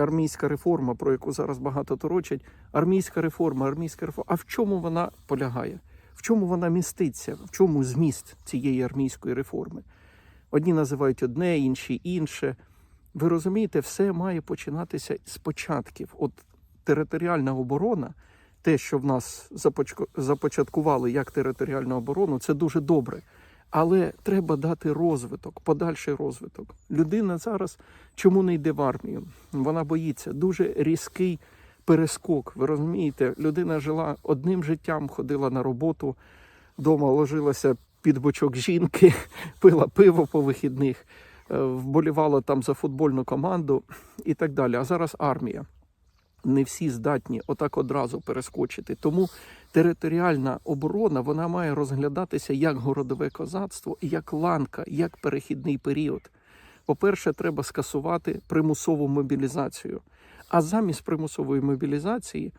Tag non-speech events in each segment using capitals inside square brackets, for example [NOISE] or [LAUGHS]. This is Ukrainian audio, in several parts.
армійська реформа, про яку зараз багато торочать. Армійська реформа, армійська реформа. А в чому вона полягає? В чому вона міститься? В чому зміст цієї армійської реформи? Одні називають одне, інші інше. Ви розумієте, все має починатися з початків. От територіальна оборона, те, що в нас започаткували як територіальну оборону, це дуже добре. Але треба дати розвиток, подальший розвиток. Людина зараз чому не йде в армію? Вона боїться. Дуже різкий перескок. Ви розумієте, людина жила одним життям, ходила на роботу, вдома ложилася під бочок жінки, [LAUGHS] пила пиво по вихідних, е, вболівала там за футбольну команду і так далі. А зараз армія. Не всі здатні отак одразу перескочити. Тому територіальна оборона вона має розглядатися як городове козацтво, як ланка, як перехідний період. По-перше, треба скасувати примусову мобілізацію. А замість примусової мобілізації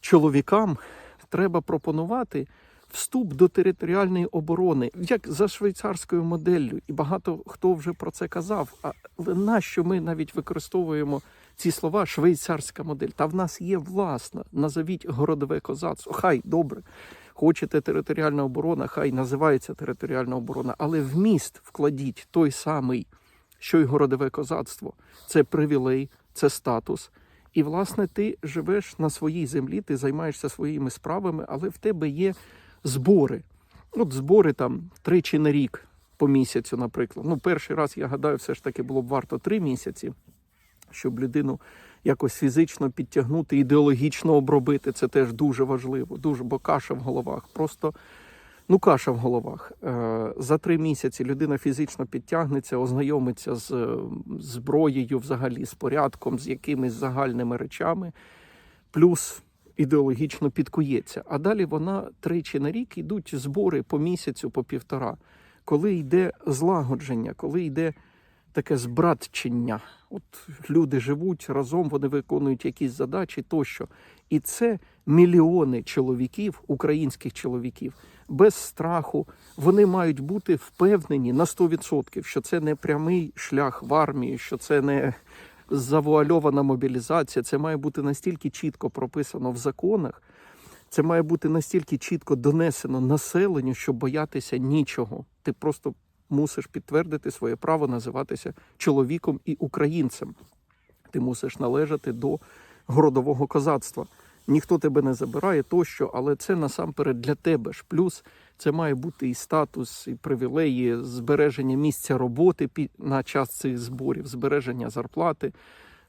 чоловікам треба пропонувати вступ до територіальної оборони, як за швейцарською моделлю. І багато хто вже про це казав. Але нащо ми навіть використовуємо ці слова швейцарська модель? Та в нас є власна. Назовіть городове козацтво. Хай добре. Хочете територіальна оборона, хай називається територіальна оборона, але в міст вкладіть той самий, що й городове козацтво. Це привілей, це статус. І, власне, ти живеш на своїй землі, ти займаєшся своїми справами, але в тебе є збори. От збори там тричі на рік по місяцю, наприклад. Ну, перший раз, я гадаю, все ж таки було б варто три місяці, щоб людину якось фізично підтягнути, ідеологічно обробити. Це теж дуже важливо, дуже, бо каша в головах. Просто ну, каша в головах. Е, За три місяці людина фізично підтягнеться, ознайомиться з зброєю, взагалі, з порядком, з якимись загальними речами, плюс ідеологічно підкується. А далі вона тричі на рік йдуть збори по місяцю, по півтора, коли йде злагодження, коли йде таке збратчення. От люди живуть разом, вони виконують якісь задачі тощо. І це мільйони чоловіків, українських чоловіків, без страху. Вони мають бути впевнені на 100%, що це не прямий шлях в армії, що це не завуальована мобілізація. Це має бути настільки чітко прописано в законах. Це має бути настільки чітко донесено населенню, що боятися нічого. Ти просто мусиш підтвердити своє право називатися чоловіком і українцем. Ти мусиш належати до городового козацтва. Ніхто тебе не забирає тощо, але це насамперед для тебе ж. Плюс це має бути і статус, і привілеї, збереження місця роботи на час цих зборів, збереження зарплати,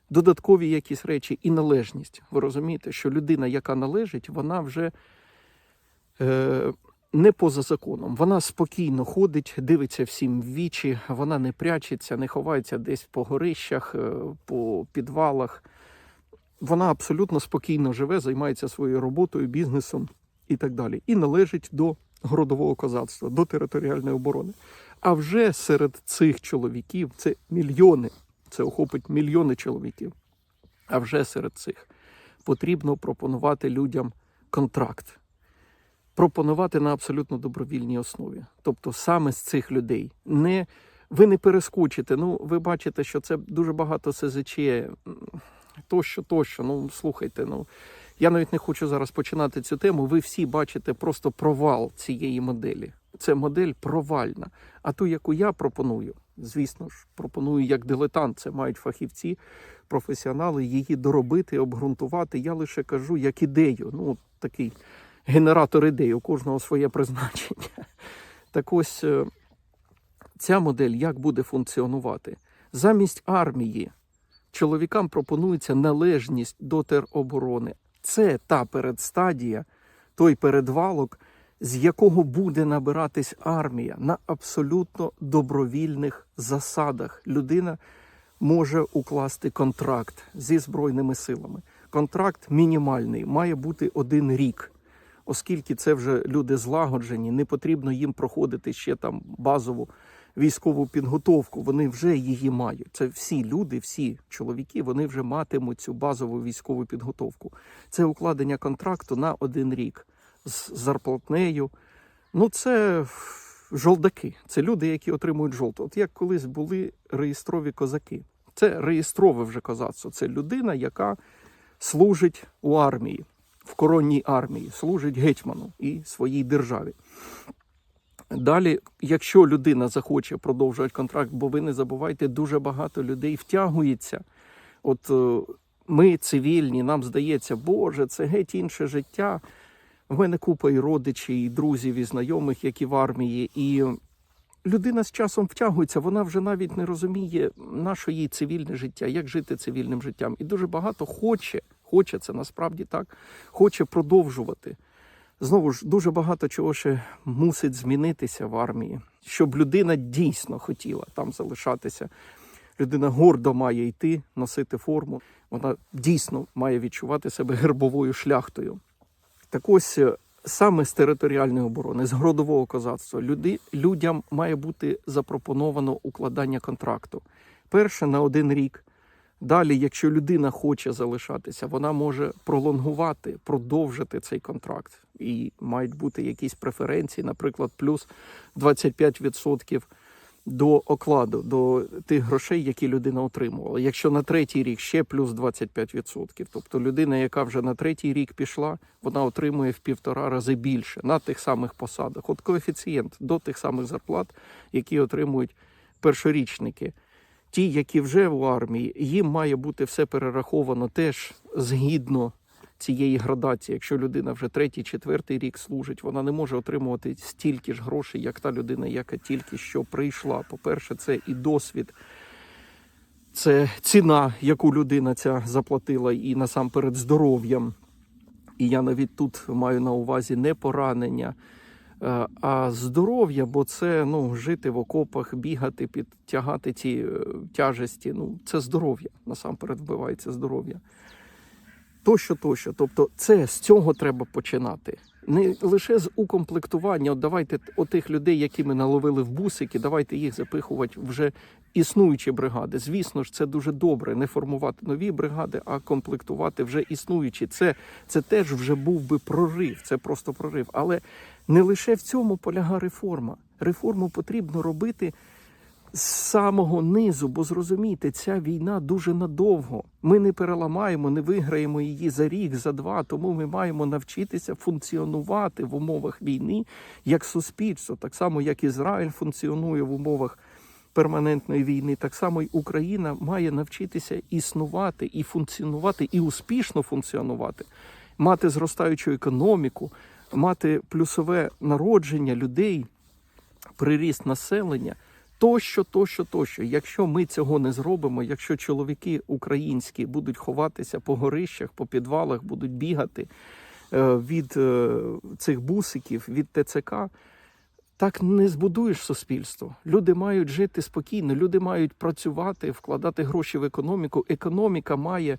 додаткові якісь речі і належність. Ви розумієте, що людина, яка належить, вона вже е, не поза законом. Вона спокійно ходить, дивиться всім в вічі, вона не прячеться, не ховається десь по горищах, е, по підвалах. Вона абсолютно спокійно живе, займається своєю роботою, бізнесом і так далі. І належить до городового козацтва, до територіальної оборони. А вже серед цих чоловіків це мільйони, це охопить мільйони чоловіків. А вже серед цих потрібно пропонувати людям контракт. Пропонувати на абсолютно добровільній основі. Тобто саме з цих людей. Не, ви не перескочите. Ну, ви бачите, що це дуже багато СЗЧ, тощо, тощо. Ну, слухайте, ну. Я навіть не хочу зараз починати цю тему. Ви всі бачите просто провал цієї моделі. Це модель провальна. А ту, яку я пропоную, звісно ж, пропоную як дилетант. Це мають фахівці, професіонали її доробити, обґрунтувати. Я лише кажу як ідею. Ну, такий генератор ідей, у кожного своє призначення. [LAUGHS] Так ось е, ця модель як буде функціонувати? Замість армії чоловікам пропонується належність до тероборони. Це та передстадія, той передвалок, з якого буде набиратись армія на абсолютно добровільних засадах. Людина може укласти контракт зі збройними силами. Контракт мінімальний, має бути один рік. Оскільки це вже люди злагоджені, не потрібно їм проходити ще там базову військову підготовку. Вони вже її мають. Це всі люди, всі чоловіки, вони вже матимуть цю базову військову підготовку. Це укладення контракту на один рік з зарплатнею. Ну, це жолдаки. Це люди, які отримують жолту. От як колись були реєстрові козаки. Це реєстрове вже козацтво. Це людина, яка служить у армії, в коронній армії, служить гетьману і своїй державі. Далі, якщо людина захоче продовжувати контракт, бо ви не забувайте, дуже багато людей втягується. От е, ми цивільні, нам здається, Боже, це геть інше життя. В мене купа і родичів, і друзів, і знайомих, які в армії. І людина з часом втягується, вона вже навіть не розуміє, на що їй цивільне життя, як жити цивільним життям. І дуже багато хоче, хоче це насправді так, хоче продовжувати. Знову ж дуже багато чого ще мусить змінитися в армії, щоб людина дійсно хотіла там залишатися. Людина гордо має йти, носити форму. Вона дійсно має відчувати себе гербовою шляхтою. Так ось е, саме з територіальної оборони, з городового козацтва, люди, людям має бути запропоновано укладання контракту. Перше на один рік. Далі, якщо людина хоче залишатися, вона може пролонгувати, продовжити цей контракт. І мають бути якісь преференції, наприклад, плюс 25% до окладу, до тих грошей, які людина отримувала. Якщо на третій рік ще плюс 25%, тобто людина, яка вже на третій рік пішла, вона отримує в півтора рази більше на тих самих посадах. От коефіцієнт до тих самих зарплат, які отримують першорічники. Ті, які вже в армії, їм має бути все перераховано теж згідно цієї градації. Якщо людина вже третій, четвертий рік служить, вона не може отримувати стільки ж грошей, як та людина, яка тільки що прийшла. По-перше, це і досвід, це ціна, яку людина ця заплатила, і насамперед здоров'ям. І я навіть тут маю на увазі не поранення, а здоров'я, бо це ну, жити в окопах, бігати, підтягати ці е, тяжесті. Ну, це здоров'я. Насамперед вбивається здоров'я. Тощо, тощо. Тобто, це з цього треба починати. Не лише з укомплектування. От давайте отих людей, які ми наловили в бусики, давайте їх запихувати вже існуючі бригади. Звісно ж, це дуже добре не формувати нові бригади, а комплектувати вже існуючі. Це, це теж вже був би прорив. Це просто прорив. Але не лише в цьому поляга реформа. Реформу потрібно робити з самого низу, бо зрозумійте, ця війна дуже надовго. Ми не переламаємо, не виграємо її за рік, за два. Тому ми маємо навчитися функціонувати в умовах війни як суспільство, так само як Ізраїль функціонує в умовах перманентної війни, так само й Україна має навчитися існувати і функціонувати, і успішно функціонувати, мати зростаючу економіку, мати плюсове народження людей, приріст населення. Тощо, тощо, тощо. Якщо ми цього не зробимо, якщо чоловіки українські будуть ховатися по горищах, по підвалах, будуть бігати е, від е, цих бусиків, від ТЦК, так не збудуєш суспільство. Люди мають жити спокійно, люди мають працювати, вкладати гроші в економіку. Економіка має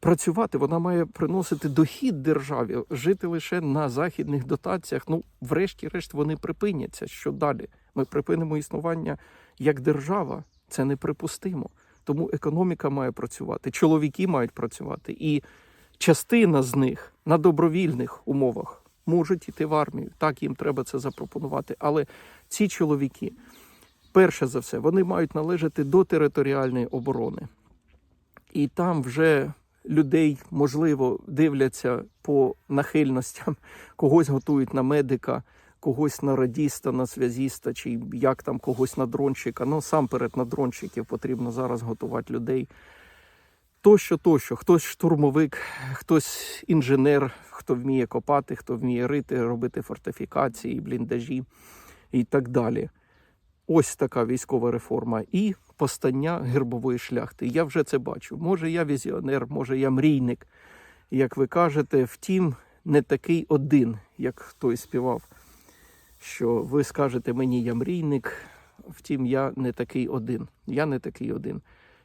працювати, вона має приносити дохід державі, жити лише на західних дотаціях. Ну, врешті-решт, вони припиняться. Що далі? Ми припинимо існування як держава. Це неприпустимо. Тому економіка має працювати, чоловіки мають працювати, і частина з них на добровільних умовах можуть йти в армію. Так їм треба це запропонувати. Але ці чоловіки, перше за все, вони мають належати до територіальної оборони. І там вже людей, можливо, дивляться по нахильностям, когось готують на медика, когось на радіста, на зв'язіста, чи як там когось на дронщика. Ну, сам перед на дронщиків потрібно зараз готувати людей. Тощо, тощо, хтось штурмовик, хтось інженер, хто вміє копати, хто вміє рити, робити фортифікації, бліндажі і так далі. Ось така військова реформа і постання гербової шляхти. Я вже це бачу. Може, я візіонер, може, я мрійник, як ви кажете, втім, не такий один, як той співав. Що ви скажете мені, я мрійник, втім, я не такий один. Я не такий один.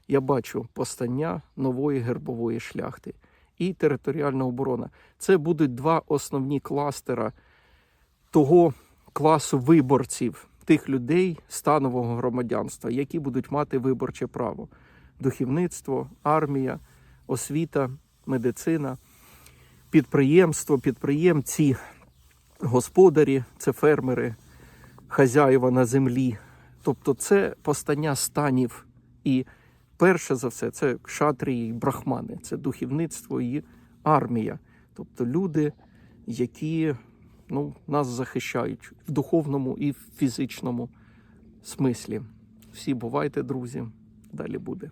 Я бачу постання нової гербової шляхти і територіальна оборона. Це будуть два основні кластера того класу виборців, тих людей станового громадянства, які будуть мати виборче право: духовництво, армія, освіта, медицина, підприємство, підприємці, господарі, це фермери, хазяїва на землі. Тобто це постання станів і перше за все, це кшатрії і брахмани, це духовництво і армія. Тобто люди, які ну, нас захищають в духовному і в фізичному смислі. Всі бувайте, друзі. Далі буде.